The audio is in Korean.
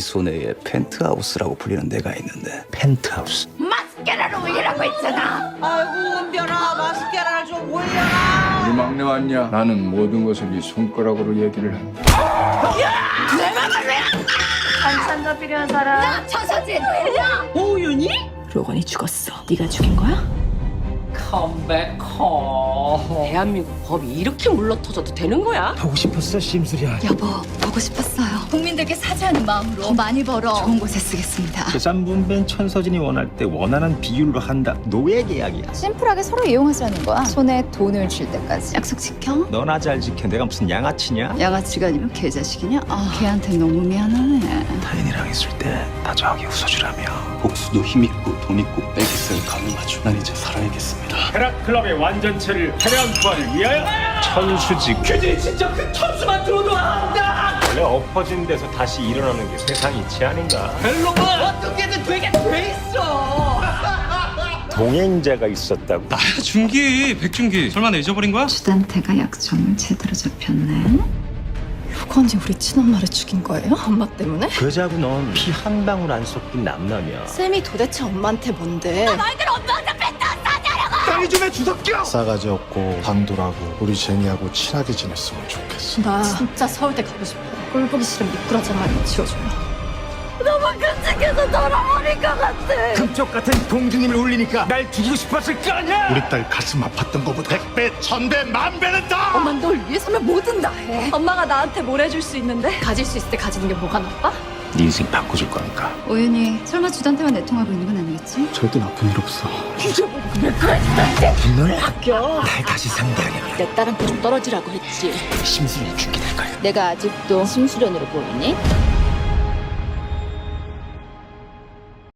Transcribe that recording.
손해의 펜트하우스라고 불리는 데가 있는데 펜트하우스. 아이고 은별아 마스카라를 좀 올려라 우리 막내 왔냐? 나는 모든 것을 네 손가락으로 얘기를 한다. 반찬도 필요한 사람. 오윤이? 로건이 죽었어. 네가 죽인 거야? 대한민국 법이 이렇게 물러터져도 되는 거야? 보고 싶었어 심술이야. 여보 보고 싶었어요. 국민들께 사죄하는 마음으로 더 많이 벌어 좋은 곳에 쓰겠습니다. 재산 분배는 천서진이 원할 때 원하는 비율로 한다. 노예 계약이야. 심플하게 서로 이용하자는 거야. 손에 돈을 줄 때까지. 약속 지켜? 너나 잘 지켜. 내가 무슨 양아치냐? 양아치가 아니면 개자식이냐? 아, 걔한테 너무 미안하네. 타인이랑 있을 때 다정하게 웃어주라며 복수도 힘있고 돈 있고 빼기살 가능하죠 난 이제 살아야겠습 니다 쾌락 클럽의 완전체를 화려한 부활을 위하여 천수직. 그들이 진짜 그 천수만 들어도 안다 원래 엎어진 데서 다시 일어나는 게 세상 이치 아닌가? 벨로가 어떻게든 되게 돼 있어 동행자가 있었다고. 준기, 백준기. 설마 내 잊어버린 거야? 주단태가 약점을 제대로 잡혔네. 로건이 우리 친엄마를 죽인 거예요? 엄마 때문에? 그자고 넌 피 한 방울 안 섞인 남남이야. 쌤이 도대체 엄마한테 뭔데? 싸가지 없고 단돌하고 우리 제니하고 친하게 지냈으면 좋겠어. 나 진짜 서울대 가고 싶어. 꼴 보기 싫으면 미꾸라지만 지워줘요. 금쪽 같은 공주님을 울리니까 날 죽이고 싶었을 거 아니야? 우리 딸 가슴 아팠던 거보다 백배, 천배, 만배는 더! 엄마 널 위해서면 뭐든 다 해. 엄마가 나한테 뭘 해줄 수 있는데 가질 수 있을 때 가지는 게 뭐가 나빠? 네 인생 바꿔줄 거니까. 오윤이 설마 주단태만 내통하고 있는 건 아니겠지? 절대 나쁜 일 없어. 분노를 아껴. 날 다시 상대하려면 내 딸한테 좀 떨어지라고 했지. 심술이 죽게 될 거야. 내가 아직도 심수련으로 보이니?